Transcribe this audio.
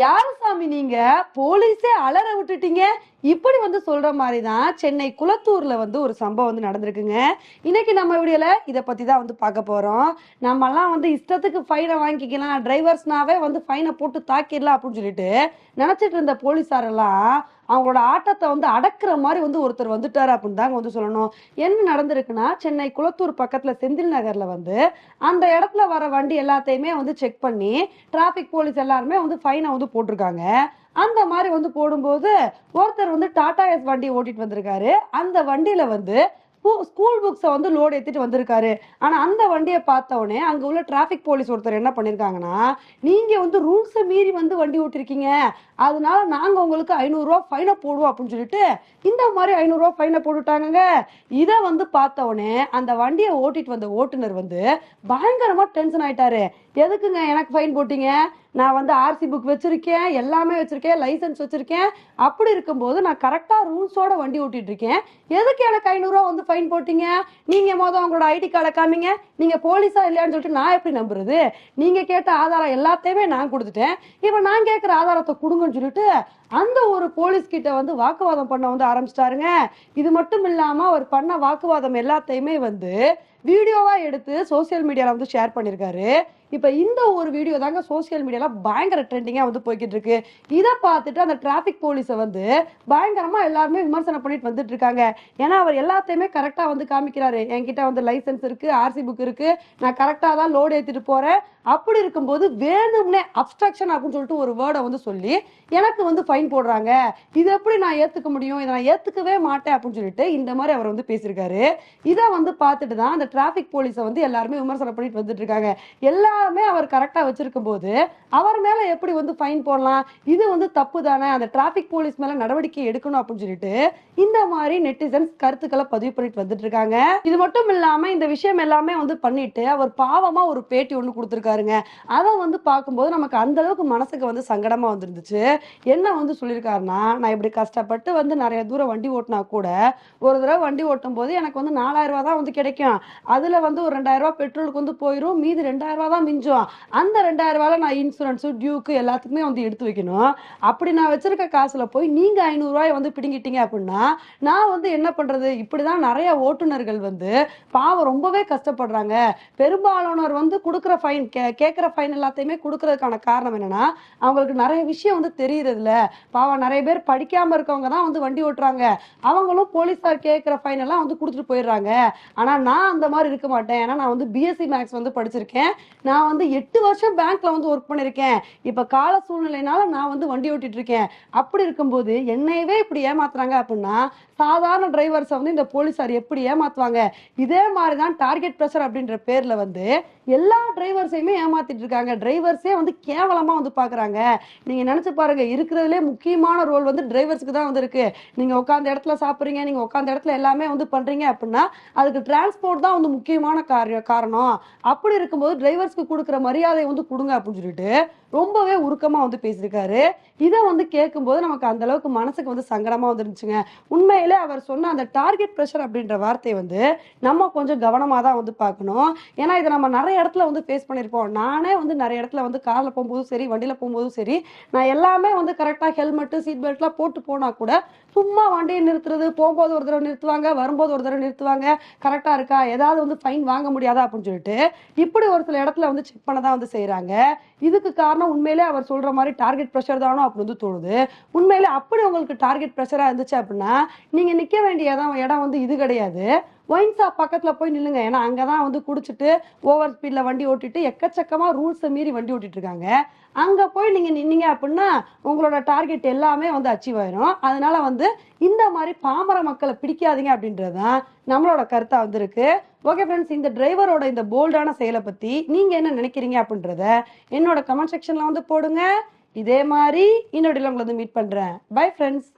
யாரு சாமி நீங்க? போலீஸே அலற விட்டுட்டீங்க. இப்படி வந்து சொல்ற மாதிரி தான் சென்னை குளத்தூர்ல வந்து ஒரு சம்பவம் வந்து நடந்திருக்குங்க. இன்னைக்கு நம்ம வீடியோல இதை பத்தி தான் வந்து பார்க்க போறோம். நம்மலாம் வந்து இஷ்டத்துக்கு ஃபைனை வாங்கிக்கலாம். டிரைவர்ஸ்னாவே வந்து ஃபைனை போட்டு தாக்கிடலாம் அப்படின்னு சொல்லிட்டு நினைச்சிட்டு இருந்த போலீஸாரெல்லாம் அவங்களோட ஆட்டத்தை வந்து அடக்குற மாதிரி வந்து ஒருத்தர் வந்துட்டார் அப்படின்னு தாங்க வந்து சொல்லணும். என்ன நடந்திருக்குன்னா சென்னை குளத்தூர் பக்கத்தில் செந்தில் நகரில் வந்து அந்த இடத்துல வர வண்டி எல்லாத்தையுமே வந்து செக் பண்ணி டிராஃபிக் போலீஸ் எல்லாருமே வந்து ஃபைனை வந்து போட்டிருக்காங்க. அந்த மாதிரி வந்து போடும்போது ஒருத்தர் வந்து டாடா எஸ் வண்டி ஓட்டிட்டு வந்திருக்காரு. அந்த வண்டியில வந்து ஸ்கூல் புக்ஸை வந்து லோடு ஏற்றிட்டு வந்திருக்காரு. ஆனால் அந்த வண்டியை பார்த்த அங்கே உள்ள டிராஃபிக் போலீஸ் ஒருத்தர் என்ன பண்ணியிருக்காங்கன்னா நீங்கள் வந்து ரூல்ஸை மீறி வந்து வண்டி ஓட்டிருக்கீங்க. அதனால நாங்கள் உங்களுக்கு ஐநூறுரூவா ஃபைனை போடுவோம் அப்படின்னு சொல்லிட்டு இந்த மாதிரி ஐநூறுரூவா ஃபைனை போட்டுட்டாங்க இதை வந்து பார்த்தவொடனே அந்த வண்டியை ஓட்டிட்டு வந்த ஓட்டுநர் வந்து பயங்கரமாக டென்ஷன் ஆயிட்டாரு. எதுக்குங்க எனக்கு ஃபைன் போட்டீங்க? நான் வந்து ஆர்சி புக் வச்சிருக்கேன் எல்லாமே வச்சிருக்கேன் லைசன்ஸ் வச்சிருக்கேன். அப்படி இருக்கும்போது நான் கரெக்டாக ரூல்ஸோட வண்டி ஓட்டிகிட்டு இருக்கேன். எதுக்கு எனக்கு ஐநூறுரூவா வந்து ஃபைன் போட்டீங்க? நீங்கள் மொதல் உங்களோட ஐடி கார்டை காமிங்க. நீங்கள் போலீஸா இல்லையான்னு சொல்லிட்டு நான் எப்படி நம்புறது? நீங்கள் கேட்ட ஆதாரம் எல்லாத்தையுமே நான் கொடுத்துட்டேன். இப்போ நான் கேட்குற ஆதாரத்தை கொடுங்கன்னு சொல்லிட்டு அந்த ஒரு போலீஸ் கிட்ட வந்து வாக்குவாதம் பண்ண வந்து ஆரம்பிச்சிட்டாருங்க. இது மட்டும் இல்லாம அவர் பண்ண வாக்குவாதம் எல்லாத்தையுமே வந்து வீடியோவா எடுத்து சோஷியல் மீடியால வந்து ஷேர் பண்ணியிருக்காரு இப்போ இந்த ஒரு வீடியோ தாங்க சோஷியல் மீடியால பயங்கர ட்ரெண்டிங்கா வந்து போய்கிட்டு இருக்கு இதை பார்த்துட்டு அந்த டிராஃபிக் போலீஸை வந்து பயங்கரமா எல்லாருமே விமர்சனம் பண்ணிட்டு வந்துட்டு இருக்காங்க. ஏன்னா அவர் எல்லாத்தையுமே கரெக்டா வந்து காமிக்கிறாரு. என்கிட்ட வந்து லைசன்ஸ் இருக்கு ஆர்சி புக் இருக்கு. நான் கரெக்டா தான் லோடு ஏத்திட்டு போறேன். அப்படி இருக்கும்போது வேணும்னே அப்ஸ்ட்ரக்ஷன் அப்படின்னு சொல்லிட்டு ஒரு வேர்டை வந்து சொல்லி எனக்கு வந்து ஃபைன் போடுறாங்க. இது எப்படி நான் ஏற்றுக்க முடியும்? இதை நான் ஏற்றுக்கவே மாட்டேன் அப்படின்னு சொல்லிட்டு இந்த மாதிரி அவர் வந்து பேசியிருக்காரு. இதை வந்து பார்த்துட்டு தான் அந்த டிராஃபிக் போலீஸை வந்து எல்லாருமே விமர்சனம் பண்ணிட்டு வந்துட்டு இருக்காங்க. எல்லாமே அவர் கரெக்டாக வச்சிருக்கும் போது அவர் மேலே எப்படி வந்து ஃபைன் போடலாம்? இது வந்து தப்பு தானே? அந்த டிராஃபிக் போலீஸ் மேலே நடவடிக்கை எடுக்கணும் அப்படின்னு சொல்லிட்டு இந்த மாதிரி நெட்டிசன்ஸ் கருத்துக்களை பதிவு பண்ணிட்டு வந்துட்டு இருக்காங்க. இது மட்டும் இல்லாமல் இந்த விஷயம் எல்லாமே வந்து பண்ணிட்டு அவர் பாவமாக ஒரு பேட்டி ஒன்று கொடுத்துருக்காரு. பாருங்க. அதை வந்து பார்க்கும்போது நமக்கு அந்த அளவுக்கு மனசுக்கு வந்து சங்கடமா வந்துருந்துச்சு. என்ன வந்து சொல்லியிருக்காருன்னா நான் இப்படி கஷ்டப்பட்டு வந்து நிறைய தூரம் வண்டி ஓட்டினா கூட ஒரு தடவை வண்டி ஓட்டும் போது எனக்கு வந்து நாலாயிரம் ரூபா தான் வந்து கிடைக்கும். அதுல வந்து ஒரு ரெண்டாயிரம் ரூபா பெட்ரோலுக்கு வந்து போயிடும் மீதி ரெண்டாயிரம் ரூபா தான் மிஞ்சும். அந்த ரெண்டாயிரம் ரூபாயில நான் இன்சூரன்ஸு டியூக்கு எல்லாத்துக்குமே வந்து எடுத்து வைக்கணும். அப்படி நான் வச்சிருக்க காசுல போய் நீங்க ஐநூறுரூவாய் வந்து பிடிங்கிட்டீங்க அப்படின்னா நான் வந்து என்ன பண்றது? இப்படிதான் நிறைய ஓட்டுநர்கள் வந்து பாவம் ரொம்பவே கஷ்டப்படுறாங்க. பெரும்பாலானோர் வந்து கொடுக்குற ஃபைன் கே கேட்குற ஃபைன் எல்லாத்தையுமே கொடுக்கறதுக்கான காரணம் என்னன்னா அவங்களுக்கு நிறைய விஷயம் வந்து தெரியுறதுல. பாவம் நிறைய பேர் படிக்காம இருக்கவங்க தான் வந்து வண்டி ஓட்டுறாங்க. அவங்களும் போலீஸார் கேட்குற ஃபைன் எல்லாம் வந்து கொடுத்துட்டு போயிடுறாங்க. ஆனா நான் அந்த மாதிரி இருக்க மாட்டேன். ஏன்னா நான் வந்து பிஎஸ்சி மேக்ஸ் வந்து படிச்சிருக்கேன். நான் வந்து எட்டு வருஷம் பேங்க்ல வந்து ஒர்க் பண்ணிருக்கேன் இப்ப கால சூழ்நிலைனால நான் வந்து வண்டி ஓட்டிட்டு இருக்கேன். அப்படி இருக்கும்போது என்னையவே இப்படி ஏமாத்துறாங்க அப்படின்னா சாதாரண டிரைவர்ஸை வந்து இந்த போலீஸார் எப்படி ஏமாத்துவாங்க? இதே மாதிரி தான் டார்கெட் ப்ரெஷர் அப்படின்ற பேர்ல வந்து எல்லா டிரைவர்ஸையுமே ஏமாத்திட்டு இருக்காங்க. டிரைவர்ஸே வந்து கேவலமா வந்து பாக்குறாங்க. நீங்க நினைச்சு பாருங்க இருக்கிறதுலே முக்கியமான ரோல் வந்து டிரைவர்ஸ்க்கு தான் வந்து இருக்கு. நீங்க உட்காந்த இடத்துல சாப்பிடுறீங்க நீங்க உட்காந்த இடத்துல எல்லாமே வந்து பண்றீங்க அப்படின்னா அதுக்கு டிரான்ஸ்போர்ட் தான் வந்து முக்கியமான காரியம் காரணம். அப்படி இருக்கும்போது டிரைவர்ஸ்க்கு கொடுக்குற மரியாதை வந்து கொடுங்க அப்படின்னு சொல்லிட்டு ரொம்பவே உருக்கமா வந்து பேசியிருக்காரு. இதை வந்து கேட்கும்போது நமக்கு அந்த அளவுக்கு மனசுக்கு வந்து சங்கடமா வந்துருந்துச்சுங்க. உண்மையிலே அவர் சொன்ன அந்த டார்கெட் ப்ரெஷர் அப்படின்ற வார்த்தையை வந்து நம்ம கொஞ்சம் கவனமா தான் வந்து பார்க்கணும். ஏன்னா இதை நம்ம நிறைய இடத்துல வந்து ஃபேஸ் பண்ணியிருப்போம். நானே வந்து நிறைய இடத்துல வந்து காரில் போகும்போதும் சரி வண்டியில் போகும்போதும் சரி நான் எல்லாமே வந்து கரெக்டாக ஹெல்மெட்டு சீட் பெல்ட்லாம் போட்டு போனால் கூட சும்மா வண்டியை நிறுத்துறது போகும்போது ஒரு தடவை நிறுத்துவாங்க வரும்போது ஒரு தடவை நிறுத்துவாங்க கரெக்டாக இருக்கா ஏதாவது வந்து ஃபைன் வாங்க முடியாதா அப்படின்னு சொல்லிட்டு இப்படி ஒரு சில இடத்துல வந்து செக் பண்ண தான் வந்து செய்கிறாங்க இதுக்கு காரணம் உண்மையிலே அவர் சொல்கிற மாதிரி டார்கெட் ப்ரெஷர் தானோ அப்படி வந்து தோணுது. உண்மையிலே அப்படி உங்களுக்கு டார்கெட் ப்ரெஷராக இருந்துச்சு அப்படின்னா நீங்கள் நிற்க வேண்டிய இடம் வந்து இது கிடையாது. ஒயின் ஷாப் பக்கத்தில் போய் நில்லுங்க. ஏன்னா அங்கே தான் வந்து குடிச்சிட்டு ஓவர் ஸ்பீடில் வண்டி ஓட்டிட்டு எக்கச்சக்கமாக ரூல்ஸை மீறி வண்டி ஓட்டிட்டு இருக்காங்க. அங்கே போய் நீங்கள் நின்னீங்க அப்படின்னா உங்களோட டார்கெட் எல்லாமே வந்து அச்சீவ் ஆயிரும். அதனால வந்து இந்த மாதிரி பாமர மக்களை பிடிக்காதீங்க அப்படின்றது தான் நம்மளோட கருத்தாக வந்திருக்கு. ஓகே ஃப்ரெண்ட்ஸ் இந்த டிரைவரோட இந்த போல்டான செயலை பற்றி நீங்கள் என்ன நினைக்கிறீங்க அப்படின்றத என்னோட கமெண்ட் செக்ஷனில் வந்து போடுங்க. இதே மாதிரி இன்னொரு உங்களை வந்து மீட் பண்ணுறேன் பை ஃப்ரெண்ட்ஸ்